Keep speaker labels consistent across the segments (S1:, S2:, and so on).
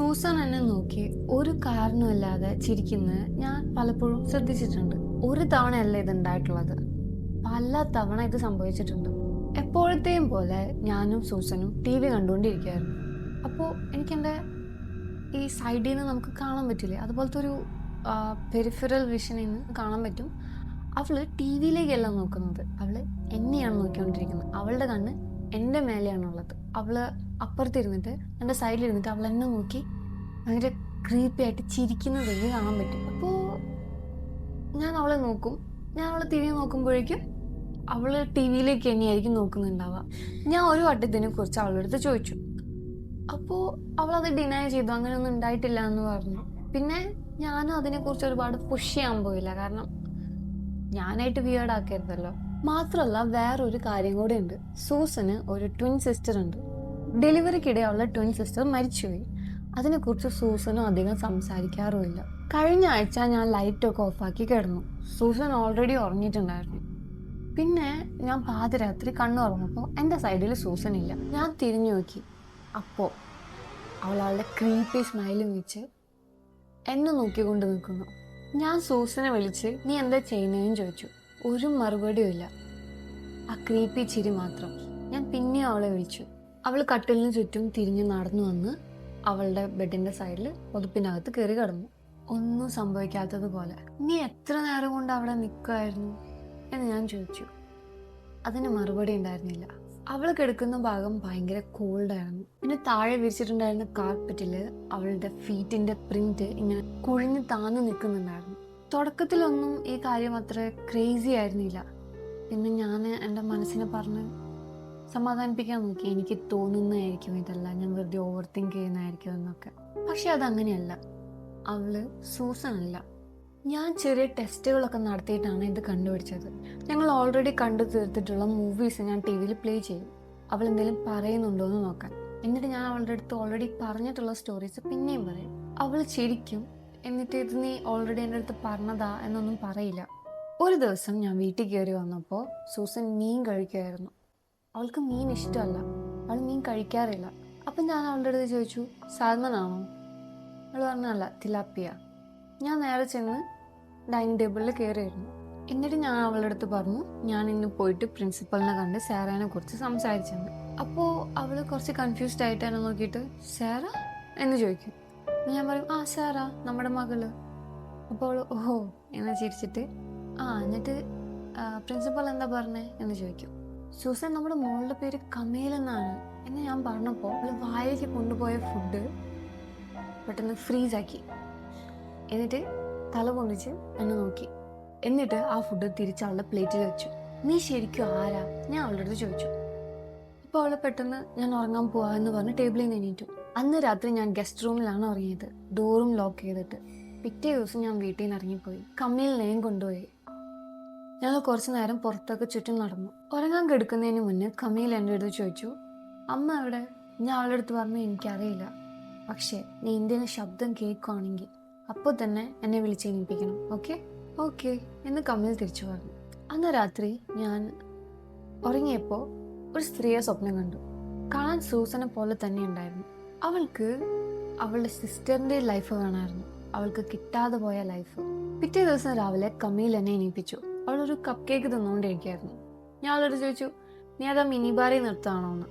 S1: Susan എന്നെ നോക്കി ഒരു കാരണമില്ലാതെ ചിരിക്കുന്നത് ഞാൻ പലപ്പോഴും ശ്രദ്ധിച്ചിട്ടുണ്ട്. ഒരു തവണയല്ല ഇത് ഉണ്ടായിട്ടുള്ളത് പല തവണ ഇത് സംഭവിച്ചിട്ടുണ്ട്. എപ്പോഴത്തെയും പോലെ ഞാനും സൂസനും ടി വി കണ്ടുകൊണ്ടിരിക്കുകയായിരുന്നു. അപ്പോൾ എനിക്കെന്റെ ഈ സൈഡിൽ നിന്ന് നമുക്ക് കാണാൻ പറ്റില്ലേ? അതുപോലത്തെ ഒരു പെരിഫറൽ വിഷനിൽ നിന്ന് കാണാൻ പറ്റും. അവൾ ടി വിയിലേക്കല്ല നോക്കുന്നത്. അവൾ എന്നെയാണ് നോക്കിക്കൊണ്ടിരിക്കുന്നത്. അവളുടെ കണ്ണ് എന്റെ മേലെയാണുള്ളത്. അവൾ അപ്പുറത്തിരുന്നിട്ട് എന്റെ സൈഡിലിരുന്നിട്ട് അവൾ എന്നെ നോക്കി ഭയങ്കര ക്രീപ്പി ആയിട്ട് ചിരിക്കുന്നത് എനിക്ക് കാണാൻ പറ്റും. അപ്പോൾ ഞാൻ അവളെ നോക്കും. ഞാൻ അവളെ തിരിഞ്ഞ് നോക്കുമ്പോഴേക്കും അവൾ ടി വിയിലേക്ക് തന്നെയായിരിക്കും നോക്കുന്നുണ്ടാവുക. ഞാൻ ഒരു വട്ടത്തിനെ കുറിച്ച് അവളുടെ അടുത്ത് ചോദിച്ചു. അപ്പോൾ അവൾ അവളത് ഡിനൈ ചെയ്തു. അങ്ങനെയൊന്നും ഉണ്ടായിട്ടില്ല എന്ന് പറഞ്ഞു. പിന്നെ ഞാനും അതിനെക്കുറിച്ച് ഒരുപാട് പുഷ് ചെയ്യാൻ പോയില്ല. കാരണം ഞാനായിട്ട് വിയേർഡ് ആക്കരുതല്ലോ. മാത്രമല്ല വേറൊരു കാര്യം കൂടെ ഉണ്ട് സൂസന് ഒരു ട്വിൻ സിസ്റ്റർ ഉണ്ട്. ഡെലിവറിക്കിടെ അവളുടെ ട്വിൻ സിസ്റ്റർ മരിച്ചുപോയി. അതിനെക്കുറിച്ച് സൂസനും അധികം സംസാരിക്കാറുമില്ല. കഴിഞ്ഞ ആഴ്ച ഞാൻ ലൈറ്റൊക്കെ ഓഫാക്കി കിടന്നു. സൂസൻ ഓൾറെഡി ഉറങ്ങിയിട്ടുണ്ടായിരുന്നു. പിന്നെ ഞാൻ പാതിരാത്രി കണ്ണു തുറന്നപ്പോൾ എന്റെ സൈഡിൽ സൂസൻ ഇല്ല ഞാൻ തിരിഞ്ഞു നോക്കി. അപ്പോൾ അവൾ അവളുടെ ക്രീപ്പി സ്മൈലും വെച്ച് എന്നെ നോക്കിക്കൊണ്ട് നിൽക്കുന്നു. ഞാൻ സൂസനെ വിളിച്ച് നീ എന്താ ചെയ്യുന്നതെന്ന് ചോദിച്ചു. ഒരു മറുപടിയും ഇല്ല ആ ക്രീപ്പി ചിരി മാത്രം. ഞാൻ പിന്നെ അവളെ വിളിച്ചു. അവൾ കട്ടിലിന് ചുറ്റും തിരിഞ്ഞ് നടന്നു വന്ന് അവളുടെ ബെഡിന്റെ സൈഡിൽ പുതുപ്പിനകത്ത് കയറി കടന്നു. ഒന്നും സംഭവിക്കാത്തതുപോലെ നീ എത്ര നേരം കൊണ്ട് അവിടെ നിൽക്കുമായിരുന്നു എന്ന് ഞാൻ ചോദിച്ചു. അതിന് മറുപടി ഉണ്ടായിരുന്നില്ല. അവൾ കിടക്കുന്ന ഭാഗം ഭയങ്കര കോൾഡായിരുന്നു പിന്നെ താഴെ വിരിച്ചിട്ടുണ്ടായിരുന്ന കാർപ്പറ്റിൽ അവളുടെ ഫീറ്റിന്റെ പ്രിന്റ് ഇങ്ങനെ കുഴിഞ്ഞ് താന്നു നിൽക്കുന്നുണ്ടായിരുന്നു തുടക്കത്തിലൊന്നും ഈ കാര്യം അത്ര ക്രേസി ആയിരുന്നില്ല. പിന്നെ ഞാൻ എന്റെ മനസ്സിനെ പറഞ്ഞ് സമാധാനിപ്പിക്കാൻ നോക്കി. എനിക്ക് തോന്നുന്നതായിരിക്കും ഇതല്ല. ഞാൻ വെറുതെ ഓവർ തിങ്ക് ചെയ്യുന്നതായിരിക്കും എന്നൊക്കെ പക്ഷെ അതങ്ങനെയല്ല. അവൾ സൂസൻ അല്ല ഞാൻ ചെറിയ ടെസ്റ്റുകളൊക്കെ നടത്തിയിട്ടാണ് ഇത് കണ്ടുപിടിച്ചത്. ഞങ്ങൾ ഓൾറെഡി കണ്ടു തീർത്തിട്ടുള്ള മൂവീസ് ഞാൻ ടി വിയിൽ പ്ലേ ചെയ്യും. അവൾ എന്തെങ്കിലും പറയുന്നുണ്ടോ എന്ന് നോക്കാൻ. എന്നിട്ട് ഞാൻ അവളുടെ അടുത്ത് ഓൾറെഡി പറഞ്ഞിട്ടുള്ള സ്റ്റോറീസ് പിന്നെയും പറയും. അവൾ ചിരിക്കും. എന്നിട്ട് ഇത് നീ ഓൾറെഡി എന്റെ അടുത്ത് പറഞ്ഞതാ എന്നൊന്നും പറയില്ല. ഒരു ദിവസം ഞാൻ വീട്ടിൽ കയറി വന്നപ്പോൾ സൂസൻ മീൻ കഴിക്കുമായിരുന്നു അവൾക്ക് മീൻ ഇഷ്ടമല്ല. അവൾ മീൻ കഴിക്കാറില്ല. അപ്പം ഞാൻ അവളുടെ അടുത്ത് ചോദിച്ചു സാൽമനാണോ? അവൾ പറഞ്ഞല്ല തിലാപ്പിയ. ഞാൻ നേരെ ചെന്ന് ഡൈനിങ് ടേബിളിൽ കയറിയിരുന്നു. എന്നിട്ട് ഞാൻ അവളുടെ അടുത്ത് പറഞ്ഞു ഞാൻ ഇന്ന് പോയിട്ട് പ്രിൻസിപ്പളിനെ കണ്ട് സാറേനെ കുറിച്ച് സംസാരിച്ചെന്ന് അപ്പോൾ അവൾ കുറച്ച് കൺഫ്യൂസ്ഡ് ആയിട്ട് എന്നെ നോക്കിയിട്ട് സാറ? എന്ന് ചോദിക്കും ഞാൻ പറയും ആ സാറാ നമ്മുടെ മകൾ. അപ്പോൾ അവൾ ഓഹോ എന്ന് ചിരിച്ചിട്ട് ആ എന്നിട്ട് പ്രിൻസിപ്പൽ എന്താ പറഞ്ഞേ? എന്ന് ചോദിക്കും. സൂസൻ നമ്മുടെ മോളുടെ പേര് കമേൽ എന്നാണ്. എന്ന് ഞാൻ പറഞ്ഞപ്പോൾ അവൾ വായിലേക്ക് കൊണ്ടുപോയ ഫുഡ് പെട്ടെന്ന് ഫ്രീസാക്കി എന്നിട്ട് തല പൊന്നിച്ച് എന്നെ നോക്കി. എന്നിട്ട് ആ ഫുഡ് തിരിച്ച് അവളുടെ പ്ലേറ്റിൽ വെച്ചു. നീ ശരിക്കും ആരാ? ഞാൻ അവളുടെ അടുത്ത് ചോദിച്ചു. അപ്പോൾ അവൾ പെട്ടെന്ന് ഞാൻ ഉറങ്ങാൻ പോവാ എന്ന് പറഞ്ഞ് ടേബിളിൽ നിന്ന് എണീറ്റു. അന്ന് രാത്രി ഞാൻ ഗസ്റ്റ് റൂമിലാണ് ഉറങ്ങിയത്. ഡോറും ലോക്ക് ചെയ്തിട്ട്. പിറ്റേ ദിവസം ഞാൻ വീട്ടിൽ നിന്ന് ഇറങ്ങിപ്പോയി. കമ്മിയിൽ കമ്മീലിനെയും കൊണ്ടുപോയി. ഞങ്ങൾ കുറച്ചു നേരം പുറത്തൊക്കെ ചുറ്റും നടന്നു. ഉറങ്ങാൻ കിടക്കുന്നതിന് മുന്നേ കമീൽ എന്റെ അടുത്ത് ചോദിച്ചു അമ്മ അവിടെ? ഞാൻ അവളുടെ അടുത്ത് പറഞ്ഞു എനിക്കറിയില്ല. പക്ഷേ നീ ഇന്ത്യനെ ശബ്ദം കേൾക്കുവാണെങ്കിൽ അപ്പോൾ തന്നെ എന്നെ വിളിച്ച് എണീപ്പിക്കണം ഓക്കെ? ഓക്കെ എന്ന് കമീൽ തിരിച്ചു പറഞ്ഞു. അന്ന് രാത്രി ഞാൻ ഉറങ്ങിയപ്പോൾ ഒരു സ്ത്രീയെ സ്വപ്നം കണ്ടു. കാണാൻ സൂസനെ പോലെ തന്നെ ഉണ്ടായിരുന്നു. അവൾക്ക് അവളുടെ സിസ്റ്ററിന്റെ ലൈഫ് കാണാമായിരുന്നു അവൾക്ക് കിട്ടാതെ പോയ ലൈഫ്. പിറ്റേ ദിവസം രാവിലെ കമീൽ എന്നെ എണീപ്പിച്ചു. അവളൊരു കപ്പ് കേക്ക് തിന്നുകൊണ്ടിരിക്കുകയായിരുന്നു ഞാൻ അവളോട് ചോദിച്ചു നീ അതാ മിനി ബാറി നിർത്താണോ എന്ന്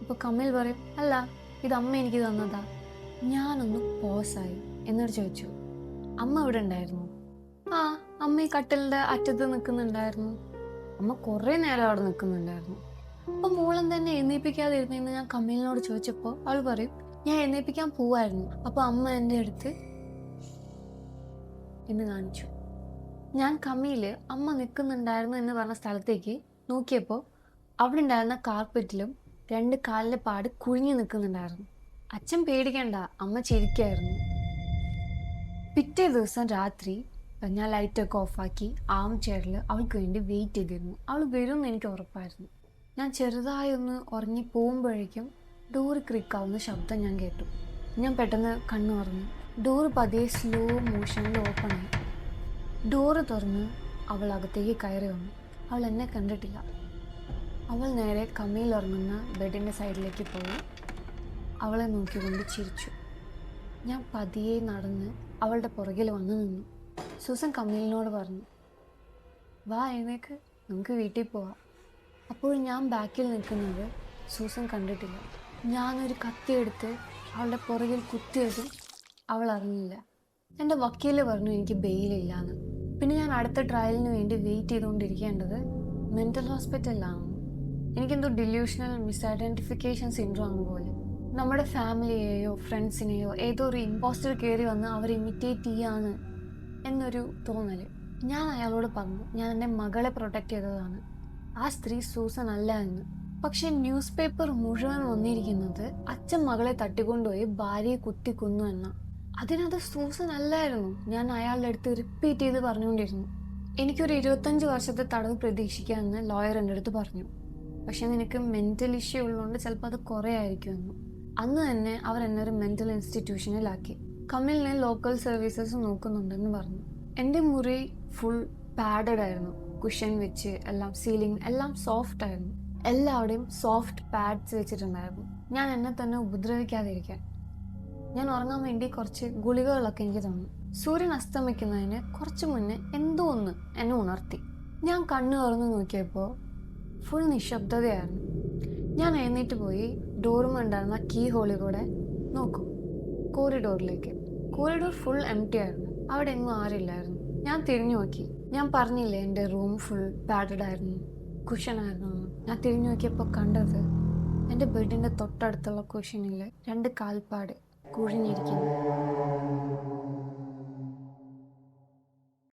S1: അപ്പോൾ കമ്മിൽ പറയും അല്ല ഇത് അമ്മ എനിക്ക് തന്നതാ. ഞാനൊന്ന് പോസായി എന്നോട് ചോദിച്ചു അമ്മ ഇവിടെ ഉണ്ടായിരുന്നു? ആ അമ്മ ഈ കട്ടിലിന്റെ അറ്റത്ത് നിൽക്കുന്നുണ്ടായിരുന്നു. അമ്മ കുറേ നേരം അവിടെ നിൽക്കുന്നുണ്ടായിരുന്നു. അപ്പൊ മോളൻ തന്നെ എഴുന്നേപ്പിക്കാതെ ഇരുന്നെന്ന് ഞാൻ കമ്മിലിനോട് ചോദിച്ചപ്പോൾ അവൾ പറയും ഞാൻ എഴുന്നേപ്പിക്കാൻ പോവായിരുന്നു അപ്പോൾ അമ്മ എന്റെ അടുത്ത് എന്ന് കാണിച്ചു. ഞാൻ കമ്മിയിൽ അമ്മ നിൽക്കുന്നുണ്ടായിരുന്നു എന്ന് പറഞ്ഞ സ്ഥലത്തേക്ക് നോക്കിയപ്പോൾ അവിടെ ഉണ്ടായിരുന്ന കാർപ്പറ്റിലും രണ്ട് കാലിലെ പാട് കുഴിഞ്ഞു നിൽക്കുന്നുണ്ടായിരുന്നു. അച്ഛൻ പേടിക്കേണ്ട അമ്മ ചിരിക്കായിരുന്നു. പിറ്റേ ദിവസം രാത്രി ഞാൻ ലൈറ്റൊക്കെ ഓഫാക്കി ആം ചെയറിൽ അവൾക്ക് വേണ്ടി വെയിറ്റ് ചെയ്തിരുന്നു. അവൾ വരുമെന്ന് എനിക്ക് ഉറപ്പായിരുന്നു. ഞാൻ ചെറുതായി ഒന്ന് ഉറങ്ങി പോകുമ്പോഴേക്കും ഡോറ് ക്രിക്കാവുന്ന ശബ്ദം ഞാൻ കേട്ടു. ഞാൻ പെട്ടെന്ന് കണ്ണു തുറന്നു ഡോറ് പതിയെ സ്ലോ മോഷനിൽ ഓപ്പണായി ഡോറ് തുറന്ന് അവൾ അകത്തേക്ക് കയറി വന്നു. അവൾ എന്നെ കണ്ടിട്ടില്ല. അവൾ നേരെ കമ്മിയിൽ ഉറങ്ങുന്ന ബെഡിന്റെ സൈഡിലേക്ക് പോയി. അവളെ നോക്കിക്കൊണ്ട് ചിരിച്ചു. ഞാൻ പതിയെ നടന്ന് അവളുടെ പുറകിൽ വന്നു നിന്നു. സൂസൻ കമീലിനോട് പറഞ്ഞു വാ എഴുന്നേക്ക് നമുക്ക് വീട്ടിൽ പോവാം. അപ്പോൾ ഞാൻ ബാക്കിൽ നിൽക്കുന്നത് സൂസൻ കണ്ടിട്ടില്ല. ഞാനൊരു കത്തിയെടുത്ത് അവളുടെ പുറകിൽ കുത്തിയതും അവൾ അറിഞ്ഞില്ല. എന്റെ വക്കീൽ പറഞ്ഞു എനിക്ക് ബെയിലില്ലാന്ന് പിന്നെ ഞാൻ അടുത്ത ട്രയലിന് വേണ്ടി വെയിറ്റ് ചെയ്തുകൊണ്ടിരിക്കേണ്ടത് മെന്റൽ ഹോസ്പിറ്റലിലാണ് എനിക്കെന്തോ ഡില്യൂഷണൽ മിസ്ഐഡന്റിഫിക്കേഷൻ സിൻഡ്രോം പോലെ. നമ്മുടെ ഫാമിലിയെയോ ഫ്രണ്ട്സിനെയോ ഏതോ ഒരു ഇമ്പോസ്റ്റർ കയറി വന്ന് അവർ ഇമിറ്റേറ്റ് ചെയ്യാണ് എന്നൊരു തോന്നൽ ഞാൻ അയാളോട് പറഞ്ഞു ഞാൻ എന്റെ മകളെ പ്രൊട്ടക്റ്റ് ചെയ്തതാണ്. ആ സ്ത്രീ സൂസൻ അല്ല എന്ന്. പക്ഷെ ന്യൂസ് പേപ്പർ മുഴുവൻ വന്നിരിക്കുന്നത് അച്ഛൻ മകളെ തട്ടിക്കൊണ്ടുപോയി ഭാര്യയെ കുത്തി കൊന്നു എന്ന അതിനത് സൂസൻ അല്ലായിരുന്നു ഞാൻ അയാളുടെ അടുത്ത് റിപ്പീറ്റ് ചെയ്ത് പറഞ്ഞുകൊണ്ടിരുന്നു. എനിക്കൊരു ഇരുപത്തഞ്ച് വർഷത്തെ തടവ് പ്രതീക്ഷിക്കാമെന്ന് ലോയർ എന്റെ അടുത്ത് പറഞ്ഞു. പക്ഷെ നിനക്ക് മെന്റൽ ഇഷ്യൂ ഉള്ളതുകൊണ്ട് ചിലപ്പോൾ അത് കുറേ ആയിരിക്കുമെന്നു അന്ന് തന്നെ അവർ എന്നെ ഒരു മെന്റൽ ഇൻസ്റ്റിറ്റ്യൂഷനിലാക്കി കമ്മിലിനെ ലോക്കൽ സർവീസസ് നോക്കുന്നുണ്ടെന്ന് പറഞ്ഞു. എന്റെ മുറി ഫുൾ പാഡഡ് ആയിരുന്നു. കുഷൻ വെച്ച് എല്ലാം സീലിംഗ് എല്ലാം സോഫ്റ്റ് ആയിരുന്നു. എല്ലാവിടെയും സോഫ്റ്റ് പാഡ്സ് വെച്ചിട്ടുണ്ടായിരുന്നു. ഞാൻ എന്നെ തന്നെ ഉപദ്രവിക്കാതിരിക്കാൻ. ഞാൻ ഉറങ്ങാൻ വേണ്ടി കുറച്ച് ഗുളികകളൊക്കെ എനിക്ക് തന്നു. സൂര്യൻ അസ്തമിക്കുന്നതിന് കുറച്ച് മുന്നേ എന്തോ ഒന്ന് എന്നെ ഉണർത്തി. ഞാൻ കണ്ണു തുറന്ന് നോക്കിയപ്പോൾ ഫുൾ നിശബ്ദതയായിരുന്നു. ഞാൻ എഴുന്നേറ്റ് പോയി ഡോറും ഉണ്ടായിരുന്ന കീ ഹോളിൽ കൂടെ നോക്കും. കോറിഡോറിലേക്ക് കോറിഡോർ ഫുൾ എം ടി ആയിരുന്നു. അവിടെ എങ്ങും ആരില്ലായിരുന്നു. ഞാൻ തിരിഞ്ഞു നോക്കി. ഞാൻ പറഞ്ഞില്ലേ എന്റെ റൂം ഫുൾ പാഡഡ് ആയിരുന്നു. കുഷനായിരുന്നു. ഞാൻ തിരിഞ്ഞു നോക്കിയപ്പോൾ കണ്ടത് എന്റെ ബെഡിന്റെ തൊട്ടടുത്തുള്ള കുഷനിൽ രണ്ട് കാൽപ്പാട് കുഴിഞ്ഞിരിക്കുന്നു